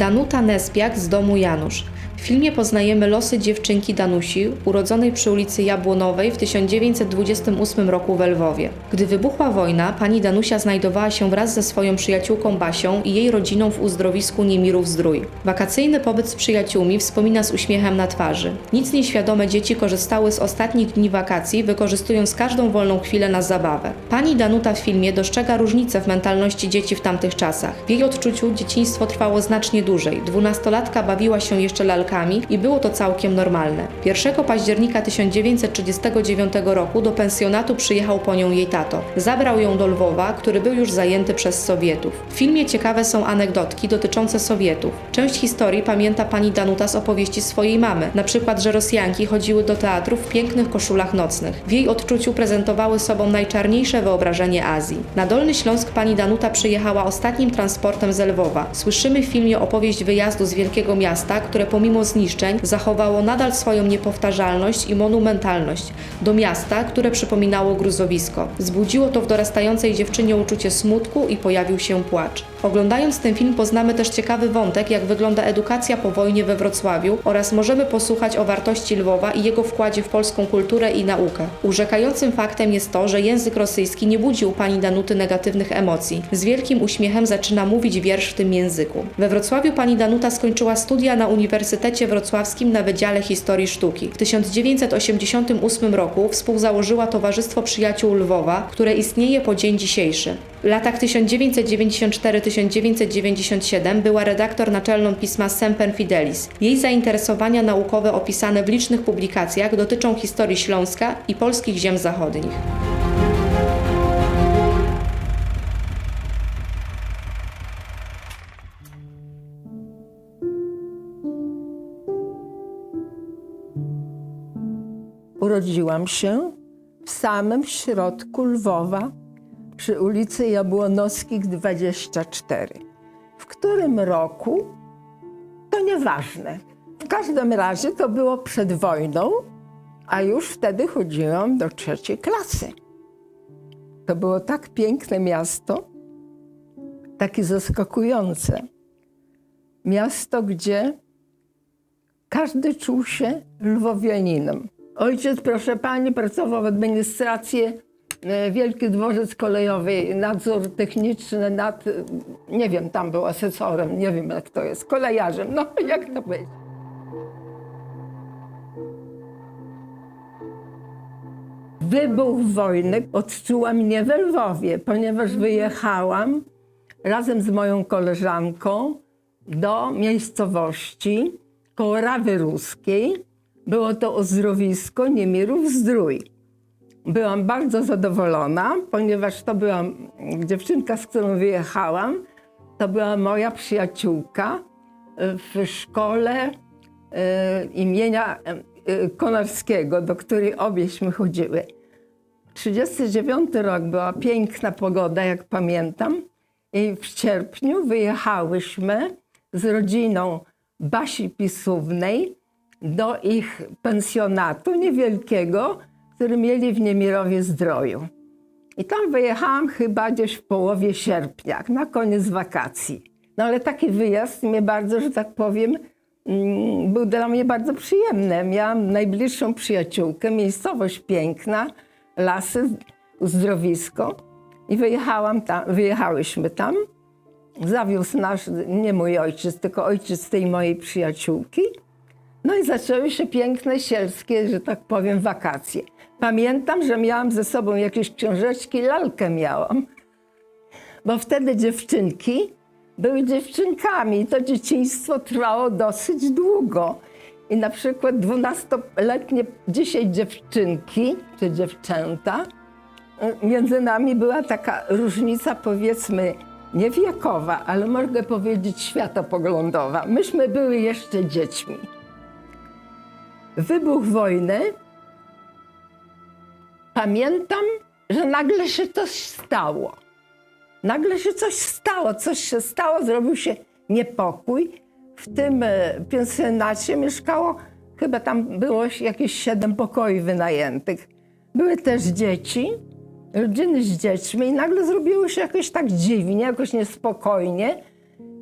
Danuta Nespiak z domu Janusz. W filmie poznajemy losy dziewczynki Danusi, urodzonej przy ulicy Jabłonowej w 1928 roku w Lwowie. Gdy wybuchła wojna, pani Danusia znajdowała się wraz ze swoją przyjaciółką Basią i jej rodziną w uzdrowisku Niemirów Zdrój. Wakacyjny pobyt z przyjaciółmi wspomina z uśmiechem na twarzy. Nic nieświadome dzieci korzystały z ostatnich dni wakacji, wykorzystując każdą wolną chwilę na zabawę. Pani Danuta w filmie dostrzega różnicę w mentalności dzieci w tamtych czasach. W jej odczuciu dzieciństwo trwało znacznie dłużej. Dwunastolatka bawiła się jeszcze lalkami i było to całkiem normalne. 1 października 1939 roku do pensjonatu przyjechał po nią jej Zabrał ją do Lwowa, który był już zajęty przez Sowietów. W filmie ciekawe są anegdotki dotyczące Sowietów. Część historii pamięta pani Danuta z opowieści swojej mamy, na przykład, że Rosjanki chodziły do teatru w pięknych koszulach nocnych. W jej odczuciu prezentowały sobą najczarniejsze wyobrażenie Azji. Na Dolny Śląsk pani Danuta przyjechała ostatnim transportem z Lwowa. Słyszymy w filmie opowieść wyjazdu z wielkiego miasta, które pomimo zniszczeń zachowało nadal swoją niepowtarzalność i monumentalność do miasta, które przypominało gruzowisko. Zbudziło to w dorastającej dziewczynie uczucie smutku i pojawił się płacz. Oglądając ten film poznamy też ciekawy wątek, jak wygląda edukacja po wojnie we Wrocławiu oraz możemy posłuchać o wartości Lwowa i jego wkładzie w polską kulturę i naukę. Urzekającym faktem jest to, że język rosyjski nie budzi u pani Danuty negatywnych emocji. Z wielkim uśmiechem zaczyna mówić wiersz w tym języku. We Wrocławiu pani Danuta skończyła studia na Uniwersytecie Wrocławskim na Wydziale Historii Sztuki. W 1988 roku współzałożyła Towarzystwo Przyjaciół Lwowa, które istnieje po dzień dzisiejszy. W latach 1994-1997 była redaktor naczelną pisma Semper Fidelis. Jej zainteresowania naukowe opisane w licznych publikacjach dotyczą historii Śląska i polskich ziem zachodnich. Urodziłam się w samym środku Lwowa, przy ulicy Jabłonowskich 24. W którym roku, to nieważne. W każdym razie to było przed wojną, a już wtedy chodziłam do trzeciej klasy. To było tak piękne miasto, takie zaskakujące. Miasto, gdzie każdy czuł się lwowianinem. Ojciec, proszę pani, pracował w administracji e, Wielki Dworzec Kolejowy, nadzór techniczny nad, e, nie wiem, tam był asesorem, nie wiem jak to jest, kolejarzem, no jak to być. Wybuch wojny odczułam nie w Lwowie, ponieważ wyjechałam razem z moją koleżanką do miejscowości koło Rawy Ruskiej. Było to ozdrowisko Niemirów Zdrój. Byłam bardzo zadowolona, ponieważ to była dziewczynka, z którą wyjechałam. To była moja przyjaciółka y, w szkole y, imienia y, Konarskiego, do której obieśmy chodziły. 39 rok była piękna pogoda, jak pamiętam. I w sierpniu wyjechałyśmy z rodziną Basi Pisównej do ich pensjonatu niewielkiego, który mieli w Niemirowie Zdroju. I tam wyjechałam chyba gdzieś w połowie sierpnia, na koniec wakacji. No ale taki wyjazd mnie bardzo, że tak powiem, mm, był dla mnie bardzo przyjemny. Miałam najbliższą przyjaciółkę, miejscowość piękna, lasy, uzdrowisko i wyjechałam tam, wyjechałyśmy tam. Zawiózł nasz, nie mój ojciec, tylko ojciec tej mojej przyjaciółki. No i zaczęły się piękne sielskie, że tak powiem, wakacje. Pamiętam, że miałam ze sobą jakieś książeczki, lalkę miałam, bo wtedy dziewczynki były dziewczynkami i to dzieciństwo trwało dosyć długo. I na przykład 12-letnie dzisiaj dziewczynki czy dziewczęta, y, między nami była taka różnica, powiedzmy, nie wiekowa, ale mogę powiedzieć światopoglądowa. Myśmy były jeszcze dziećmi. Wybuch wojny, pamiętam, że nagle się coś stało. Nagle się coś stało, coś się stało, zrobił się niepokój. W tym e, pensjonacie mieszkało, chyba tam było jakieś siedem pokoi wynajętych. Były też dzieci, rodziny z dziećmi i nagle zrobiło się jakoś tak dziwnie, jakoś niespokojnie.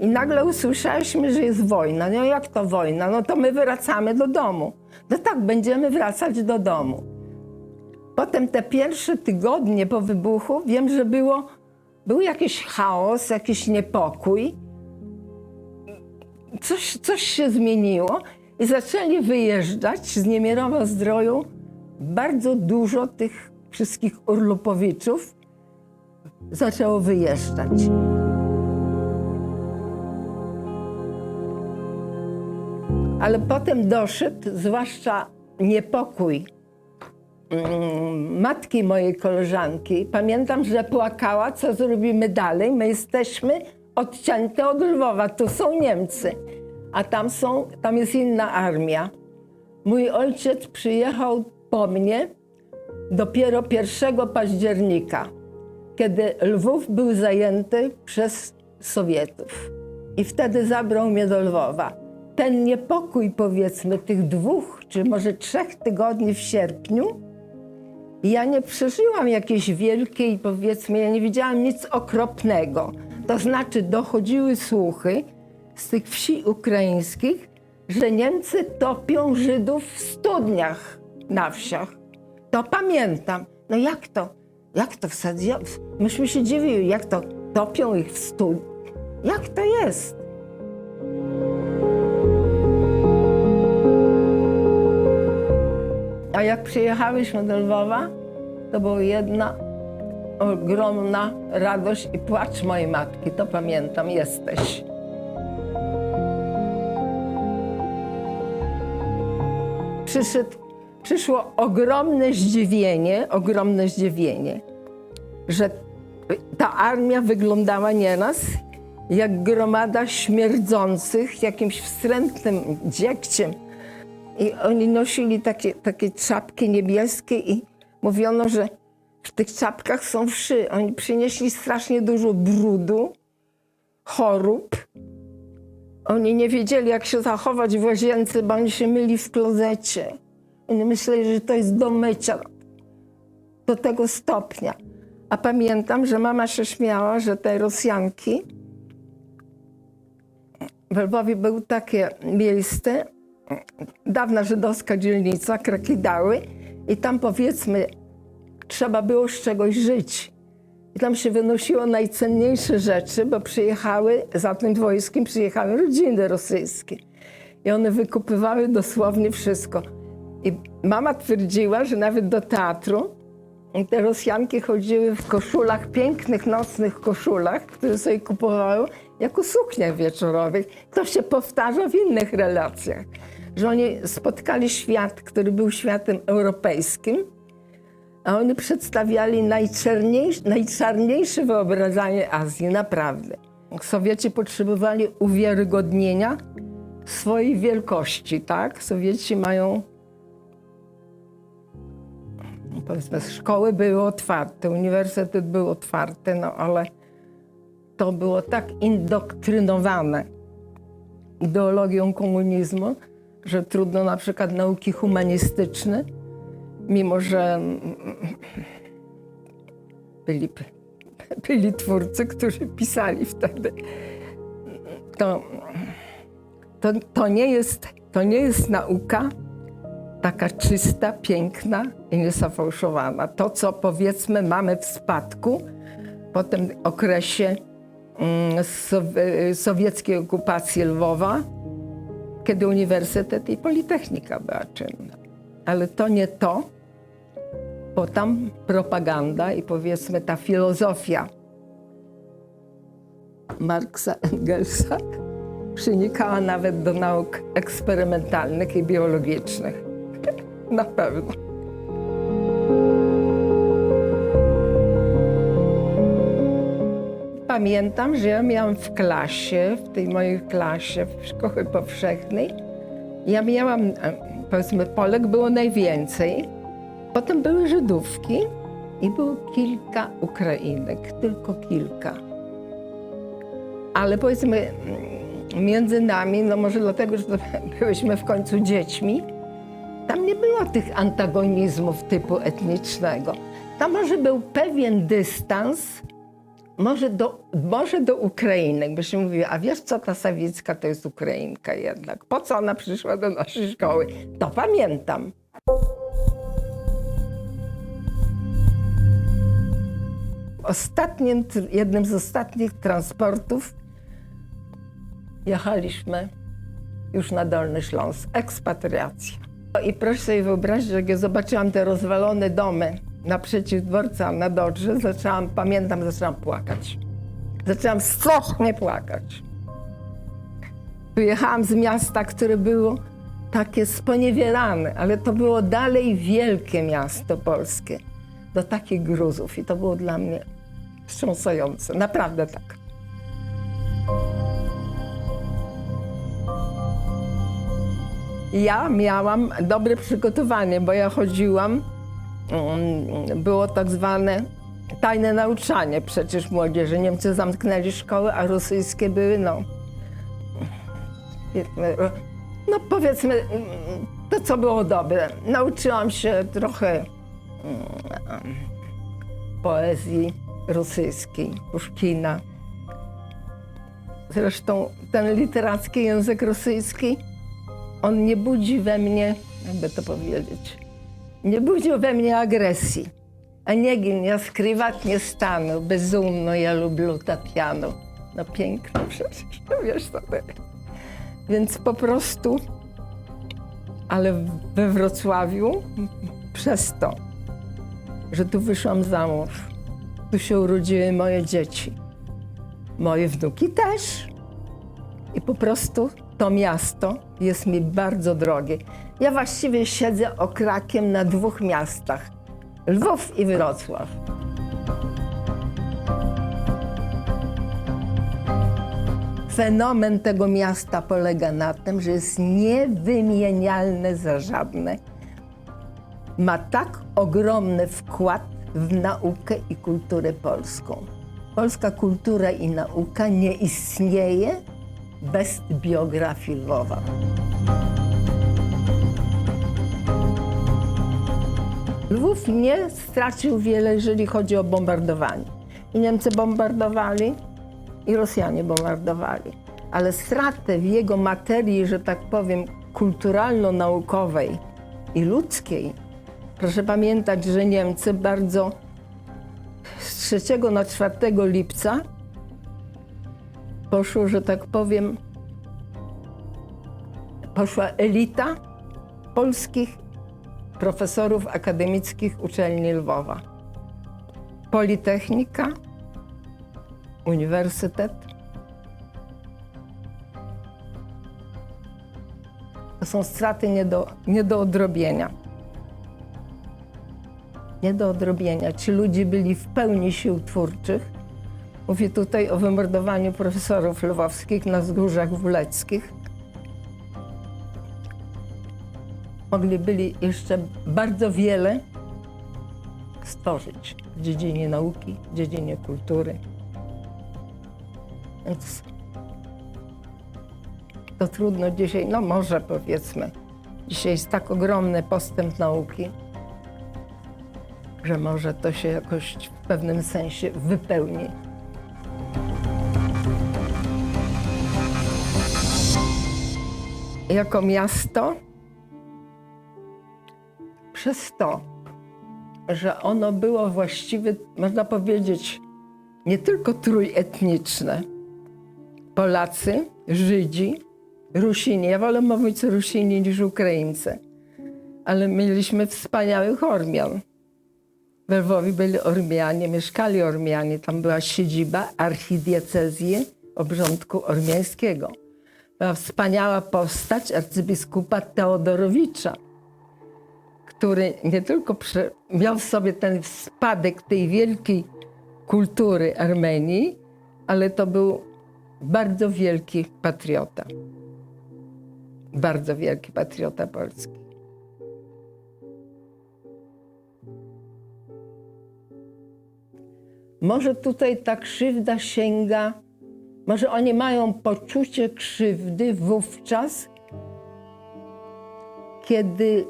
I nagle usłyszeliśmy, że jest wojna. No jak to wojna? No to my wracamy do domu. No tak, będziemy wracać do domu. Potem te pierwsze tygodnie po wybuchu wiem, że było, był jakiś chaos, jakiś niepokój. Coś, coś się zmieniło i zaczęli wyjeżdżać z Niemierowa Zdroju bardzo dużo tych wszystkich urlopowiczów zaczęło wyjeżdżać. Ale potem doszedł, zwłaszcza niepokój mm, matki mojej koleżanki. Pamiętam, że płakała, co zrobimy dalej. My jesteśmy odcięte od Lwowa, tu są Niemcy, a tam, są, tam jest inna armia. Mój ojciec przyjechał po mnie dopiero 1 października, kiedy Lwów był zajęty przez Sowietów. I wtedy zabrał mnie do Lwowa. Ten niepokój, powiedzmy, tych dwóch czy może trzech tygodni w sierpniu, ja nie przeżyłam jakiejś wielkiej, powiedzmy, ja nie widziałam nic okropnego. To znaczy, dochodziły słuchy z tych wsi ukraińskich, że Niemcy topią Żydów w studniach na wsiach. To pamiętam. No jak to? Jak to wsadziło? Myśmy się dziwili, jak to topią ich w studni. Jak to jest? A jak przyjechałyśmy do Lwowa, to była jedna ogromna radość i płacz mojej matki. To pamiętam, jesteś. Przyszedł, przyszło ogromne zdziwienie, ogromne zdziwienie, że ta armia wyglądała nieraz jak gromada śmierdzących jakimś wstrętnym dziegciem. I oni nosili takie, takie czapki niebieskie i mówiono, że w tych czapkach są wszy. Oni przynieśli strasznie dużo brudu, chorób. Oni nie wiedzieli, jak się zachować w łazience, bo oni się myli w klozecie. Oni myśleli, że to jest do mycia do tego stopnia. A pamiętam, że mama się śmiała, że te Rosjanki w Lwowie było takie miejsce, dawna żydowska dzielnica, Krakidały i tam powiedzmy trzeba było z czegoś żyć. I tam się wynosiło najcenniejsze rzeczy, bo przyjechały, za tym wojskiem przyjechały rodziny rosyjskie. I one wykupywały dosłownie wszystko. I mama twierdziła, że nawet do teatru te Rosjanki chodziły w koszulach, pięknych nocnych koszulach, które sobie kupowały jako sukniach wieczorowych. To się powtarza w innych relacjach, że oni spotkali świat, który był światem europejskim, a oni przedstawiali najczarniejsze, wyobrażenie Azji, naprawdę. Sowieci potrzebowali uwiarygodnienia swojej wielkości, tak? Sowieci mają powiedzmy, szkoły były otwarte, uniwersytet był otwarty, no ale to było tak indoktrynowane ideologią komunizmu, że trudno na przykład nauki humanistyczne, mimo że byli, byli twórcy, którzy pisali wtedy. To, to, to, nie jest, to nie jest nauka, taka czysta, piękna i niezafałszowana. To, co powiedzmy mamy w spadku po tym okresie mm, sowie- sowieckiej okupacji Lwowa, kiedy uniwersytet i politechnika była czynna. Ale to nie to, bo tam propaganda i powiedzmy ta filozofia Marksa, Engelsa przenikała nawet do nauk eksperymentalnych i biologicznych. Na pewno. Pamiętam, że ja miałam w klasie, w tej mojej klasie, w szkole powszechnej, ja miałam, e, powiedzmy, Polek było najwięcej, potem były Żydówki i było kilka Ukrainek, tylko kilka. Ale powiedzmy, mm, między nami, no może dlatego, że to byłyśmy w końcu dziećmi, tam nie było tych antagonizmów typu etnicznego. Tam może był pewien dystans, może do, może do Ukrainek, bo się mówi, a wiesz co, ta Sawicka to jest Ukrainka jednak. Po co ona przyszła do naszej szkoły? To pamiętam. Ostatnim, jednym z ostatnich transportów jechaliśmy już na Dolny Śląsk. Ekspatriacja. I proszę sobie wyobrazić, jak ja zobaczyłam te rozwalone domy naprzeciw dworca na Dodrze, zaczęłam, pamiętam, zaczęłam płakać. Zaczęłam strasznie płakać. Wyjechałam z miasta, które było takie sponiewierane, ale to było dalej wielkie miasto polskie, do takich gruzów. I to było dla mnie wstrząsające, naprawdę tak. Ja miałam dobre przygotowanie, bo ja chodziłam, było tak zwane tajne nauczanie przecież młodzieży. Niemcy zamknęli szkoły, a rosyjskie były, no, no powiedzmy, mm, to co było dobre. Nauczyłam się trochę mm, poezji rosyjskiej, Puszkina. Zresztą ten literacki język rosyjski, on nie budzi we mnie, jakby to powiedzieć, nie budził we mnie agresji. A nie gin, ja skrywać nie stanę, bezumno ja lubię Tatianu. No piękno przecież, no wiesz co to jest. Więc po prostu, ale we Wrocławiu przez to, że tu wyszłam za mąż, tu się urodziły moje dzieci, moje wnuki też. I po prostu to miasto jest mi bardzo drogie. Ja właściwie siedzę okrakiem na dwóch miastach. Lwów i Wrocław. Fenomen tego miasta polega na tym, że jest niewymienialne za żadne. Ma tak ogromny wkład w naukę i kulturę polską. Polska kultura i nauka nie istnieje bez biografii Lwowa. Lwów nie stracił wiele, jeżeli chodzi o bombardowanie. I Niemcy bombardowali, i Rosjanie bombardowali. Ale stratę w jego materii, że tak powiem, kulturalno-naukowej i ludzkiej, proszę pamiętać, że Niemcy bardzo z 3 na 4 lipca poszło, że tak powiem, poszła elita polskich profesorów akademickich uczelni Lwowa. Politechnika, uniwersytet. To są straty nie do, nie do odrobienia. Nie do odrobienia. Ci ludzie byli w pełni sił twórczych. Mówię tutaj o wymordowaniu profesorów lwowskich na wzgórzach wuleckich. Mogli byli jeszcze bardzo wiele stworzyć w dziedzinie nauki, w dziedzinie kultury. Więc to trudno dzisiaj, no może powiedzmy, dzisiaj jest tak ogromny postęp nauki, że może to się jakoś w pewnym sensie wypełni. Jako miasto, przez to, że ono było właściwie, można powiedzieć, nie tylko trójetniczne. Polacy, Żydzi, Rusini. Ja wolę mówić Rusini niż Ukraińcy. Ale mieliśmy wspaniałych Ormian. W Lwowie byli Ormianie, mieszkali Ormianie. Tam była siedziba archidiecezji obrządku ormiańskiego. Była wspaniała postać arcybiskupa Teodorowicza, który nie tylko miał w sobie ten spadek tej wielkiej kultury Armenii, ale to był bardzo wielki patriota. Bardzo wielki patriota polski. Może tutaj ta krzywda sięga, może oni mają poczucie krzywdy wówczas, kiedy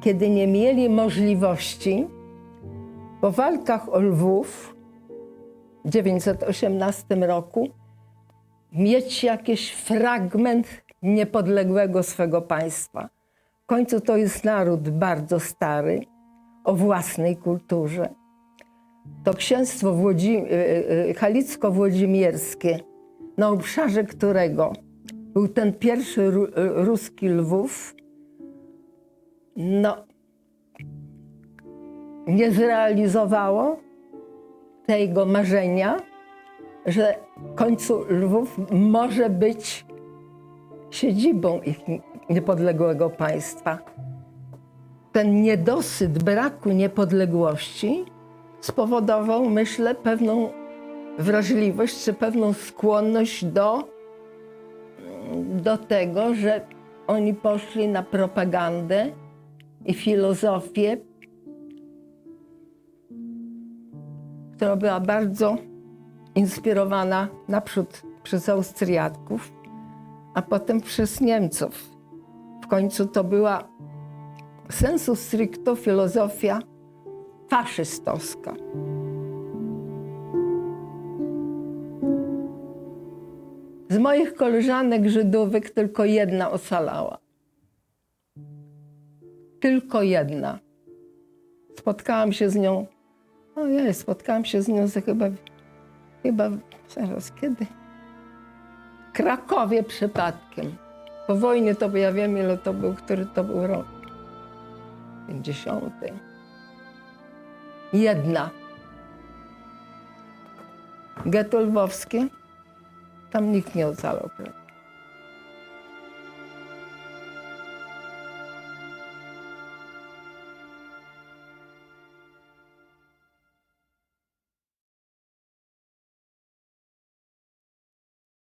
kiedy nie mieli możliwości Po walkach o Lwów w 918 roku mieć jakiś fragment niepodległego swego państwa. W końcu to jest naród bardzo stary, o własnej kulturze. To księstwo Włodzi- y, y, halicko-włodzimierskie, na obszarze którego był ten pierwszy ru, y, ruski Lwów, no, nie zrealizowało tego marzenia, że w końcu Lwów może być siedzibą ich niepodległego państwa. Ten niedosyt braku niepodległości spowodował, myślę, pewną wrażliwość czy pewną skłonność do, do tego, że oni poszli na propagandę i filozofię, która była bardzo inspirowana naprzód przez Austriaków, a potem przez Niemców. W końcu to była sensu stricto filozofia faszystowska. Z moich koleżanek Żydówek tylko jedna ocalała. Tylko jedna. Spotkałam się z nią, ojej, spotkałam się z nią za chyba, chyba, zaraz, kiedy? W Krakowie przypadkiem. Po wojnie to ja wiem, ile to był, który to był rok. 50. Jedna. Getto lwowskie, tam nikt nie ocalał. prawie.